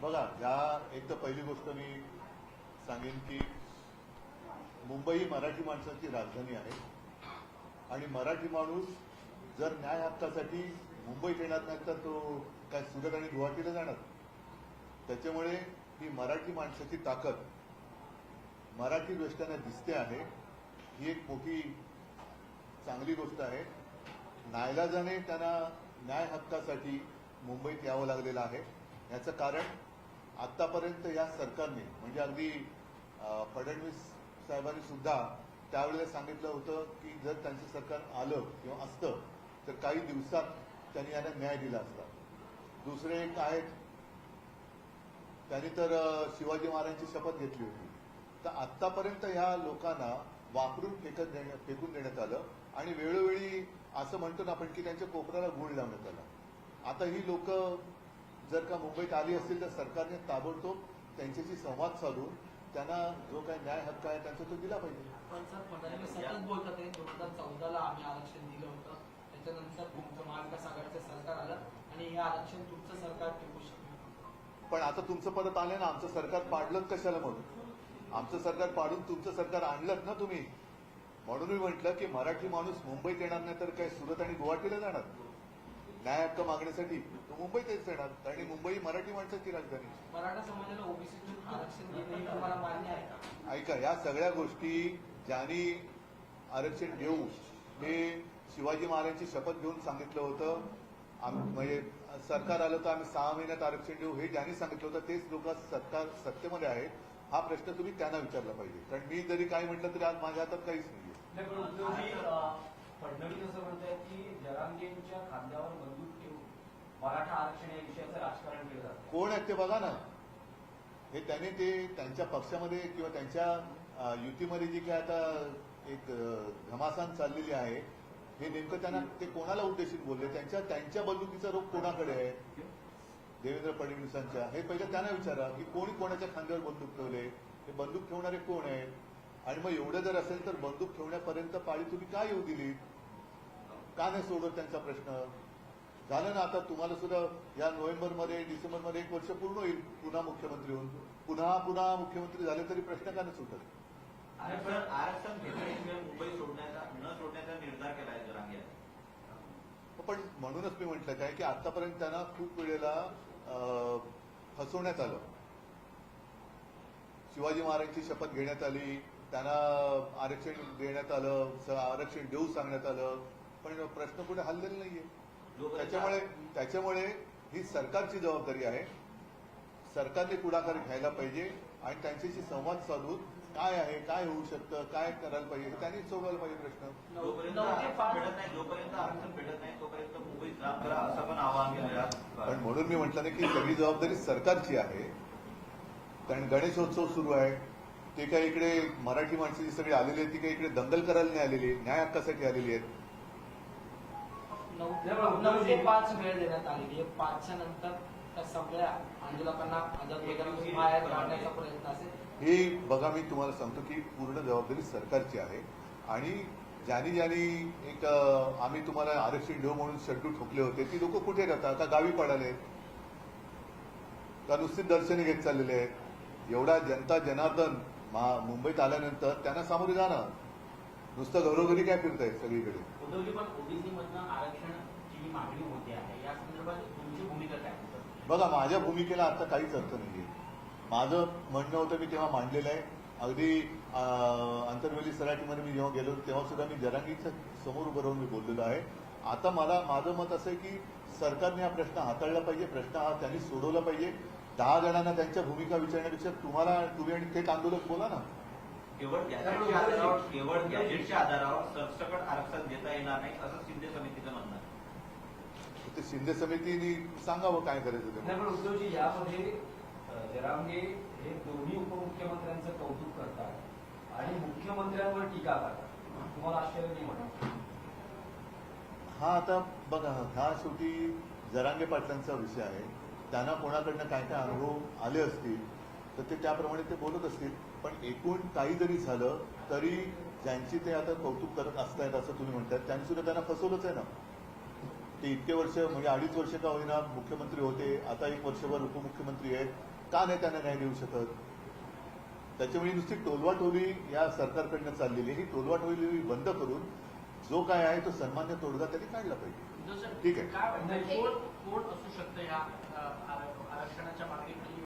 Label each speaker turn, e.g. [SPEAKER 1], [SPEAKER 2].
[SPEAKER 1] बघा या एक तर पहिली गोष्ट मी सांगेन की मुंबई ही मराठी माणसाची राजधानी आहे. आणि मराठी माणूस जर न्याय हक्कासाठी मुंबईत येणार नाही तर तो काय सुरत आणि गुवाहाटीला जाणार? त्याच्यामुळे ही मराठी माणसाची ताकद मराठी दृष्ट्याने दिसते आहे. ही एक मोठी चांगली गोष्ट आहे. नायलाजाने त्यांना न्याय हक्कासाठी मुंबईत यावं लागलेलं आहे. याचं कारण आतापर्यंत या सरकारने म्हणजे अगदी फडणवीस साहेबांनी सुद्धा त्यावेळेला सांगितलं होतं की जर त्यांचं सरकार आलं किंवा असतं तर काही दिवसात त्यांनी यांना न्याय दिला असता. दुसरे एक आहेत त्यांनी तर शिवाजी महाराजांची शपथ घेतली होती. तर आतापर्यंत ह्या लोकांना वापरून फेकत देण्या- फेकून देण्यात आलं आणि वेळोवेळी असं म्हणतो ना आपण की त्यांच्या कोपऱ्याला गुळ लावण्यात आला. आता ही लोक जर का मुंबईत आली असतील तर सरकारने ताबडतोब त्यांच्याशी संवाद साधून त्यांना जो काही न्याय हक्क आहे त्यांचा तो दिला पाहिजे.
[SPEAKER 2] पण सर फडणवीस सतत बोलतात आहे दोन हजार चौदाला आम्ही आरक्षण दिलं होतं. त्याच्यानंतर तुमचं महाविकास आघाडीचं सरकार आलं आणि हे आरक्षण तुमचं सरकार टिकू शकतं
[SPEAKER 1] पण आता तुमचं परत आलं ना आमचं सरकार पाडलं कशाला मग आमचं सरकार पाडून तुमचं सरकार आणलं ना तुम्ही? म्हणून मी म्हटलं की मराठी माणूस मुंबईत येणार नाही तर काय सुरत आणि गुवाहाटीला जाणार? न्याय हक्क मागण्यासाठी तो मुंबईतच येणार ही मुंबई मराठी माणसाची राजधानी.
[SPEAKER 2] मराठा समाजाला ओबीसीतून आरक्षण देणं हे तुम्हाला मान्य आहे का?
[SPEAKER 1] ऐका या सगळ्या गोष्टी ज्यांनी आरक्षण देऊ हे शिवाजी महाराजांची शपथ घेऊन सांगितलं होतं आम- म्हणजे सरकार आलं तर आम्ही सहा महिन्यात आरक्षण देऊ हे ज्यांनी सांगितलं होतं तेच लोक सरकार सत्तेमध्ये आहेत. हा प्रश्न तुम्ही त्यांना विचारला पाहिजे. कारण मी जरी काय म्हटलं तरी आज माझ्या हातात काहीच नाहीये.
[SPEAKER 3] नाही, अं, फडणवीस असं म्हणतायत की जरांगेंच्या खांद्यावर बंदूक ठेवून मराठा आरक्षण या विषयाचं राजकारण केलं जातं.
[SPEAKER 1] कोण आहेत ते बघा ना. हे त्याने ते त्यांच्या पक्षामध्ये किंवा त्यांच्या युतीमध्ये जी काय आता एक घमासान चाललेली आहे हे नेमकं त्यांना ते कोणाला उद्देशित बोलले? त्यांच्या त्यांच्या बंदुकीचा रोग कोणाकडे आहे? देवेंद्र फडणवीसांच्या. हे पहिलं त्यांना विचारा की कोणी कोणाच्या खांद्यावर बंदूक ठेवले? हे बंदूक ठेवणारे कोण आहेत? आणि मग एवढं जर असेल तर बंदूक ठेवण्यापर्यंत पाळी तुम्ही काय येऊ दिली का नाही सोडत त्यांचा प्रश्न? झालं ना आता तुम्हाला सुद्धा या नोव्हेंबरमध्ये डिसेंबरमध्ये एक वर्ष पूर्ण होईल पुन्हा मुख्यमंत्री होऊन. पुन्हा पुन्हा मुख्यमंत्री झाले तरी प्रश्न का नाही सुटत?
[SPEAKER 4] आरक्षण आरक्षण घेतल्याशिवाय मुंबई सोडण्याचा न सोडण्याचा निर्धार केला आहे जरांगे
[SPEAKER 1] पण म्हणूनच मी म्हटलं काय की आतापर्यंत त्यांना खूप वेळेला अं, फसवण्यात आलं. शिवाजी महाराजांची शपथ घेण्यात आली. त्यांना आरक्षण देण्यात आलं आरक्षण देऊ सांगण्यात आलं पण प्रश्न कुठे हल्लेला नाहीये. त्याच्यामुळे त्याच्यामुळे ही सरकारची जबाबदारी आहे. सरकारने पुढाकार घ्यायला पाहिजे आणि त्यांच्याशी संवाद साधून काय आहे काय होऊ शकतं काय करायला पाहिजे त्यांनी सोडवायला पाहिजे प्रश्न.
[SPEAKER 2] नऊ
[SPEAKER 4] जोपर्यंत
[SPEAKER 2] नऊ ते
[SPEAKER 4] आरक्षण
[SPEAKER 2] पाच
[SPEAKER 4] भेटत नाही जोपर्यंत आरक्षण भेटत नाही तोपर्यंत मुंबईत राम करा असं पण आवाहन केलं
[SPEAKER 1] पण म्हणून मी म्हटलं ना की सगळी जबाबदारी सरकारची आहे. कारण गणेशोत्सव सुरू आहे. ते काही इकडे मराठी माणसं जी सगळी आलेली आहेत ती काही इकडे दंगल करायला नाही आलेली न्याय हक्कासाठी आलेली आहेत?
[SPEAKER 2] नऊ नऊ ते पाच वेळ देण्यात आलेली आहे. पाचच्या नंतर त्या सगळ्या आंदोलकांना आझाद मैदानातून बाहेर काढण्याचा प्रयत्न असेल.
[SPEAKER 1] ही बघा मी तुम्हाला सांगतो की पूर्ण जबाबदारी सरकारची आहे. आणि ज्यांनी ज्यांनी एक अं, आम्ही तुम्हाला आरक्षण देऊ म्हणून शड्डू ठोकले होते ती लोक कुठे राहतात? का गावी पडाले का नुसती दर्शने घेत चाललेले आहेत. एवढा जनता जनार्दन मा- मुंबईत आल्यानंतर त्यांना सामोरे जाणार नुसतं घरोघरी काय सगळीकडे?
[SPEAKER 5] होते आहे. काय
[SPEAKER 1] बघा माझ्या भूमिकेला आता काहीच अर्थ नाहीये. माझं म्हणणं होतं मी तेव्हा मांडलेलं आहे. अगदी अं, आंतरवेली सराटीमध्ये मी जेव्हा गेलो तेव्हा सुद्धा मी जरांगीच्या समोर उभं राहून मी बोललेलो आहे. आता मला माझं मत असं आहे की सरकारने हा प्रश्न हाताळला पाहिजे. प्रश्न हा त्यांनी सोडवला पाहिजे. दहा जणांना त्यांच्या भूमिका विचारण्यापेक्षा तुम्हाला तुम्ही आणि थेट आंदोलक बोला ना.
[SPEAKER 4] केवळ गॅजेटच्या आधारावर केवळ गॅजेटच्या आधारावर सरसकट आरक्षण देता येणार नाही असं शिंदे समितीचं म्हणणं आहे.
[SPEAKER 1] ते शिंदे समितीने सांगावं काय करायचं ते
[SPEAKER 3] पण उद्धवजी यामध्ये जरांगे हे दोन्ही उपमुख्यमंत्र्यांचं कौतुक करतात आणि मुख्यमंत्र्यांवर टीका करतात. तुम्हाला आश्चर्य नाही म्हणत
[SPEAKER 1] हा आता बघा हा शेवटी जरांगे पाटलांचा विषय आहे. त्यांना कोणाकडनं काय काय अनुभव आले असतील तर ते त्याप्रमाणे ते बोलत असतील. पण एकूण काही जरी झालं तरी ज्यांची ते आता कौतुक करत असतायत असं तुम्ही म्हणतात त्यांनी सुद्धा त्यांना फसवलंच आहे ना. ते इतके वर्ष म्हणजे अडीच वर्ष का होईना मुख्यमंत्री होते आता एक वर्षभर उपमुख्यमंत्री आहेत का नाही त्यांना न्याय देऊ शकत? त्याच्यामुळे नुसती टोलवाटोली या सरकारकडनं चाललेली ही टोलवाटोली बंद करून जो काय आहे तो सन्मान्य तोडगा त्यांनी काढला पाहिजे. ठीक आहे.
[SPEAKER 2] काय वाटतं कोण कोण असू शकतं या आरक्षणाच्या मागणीखाली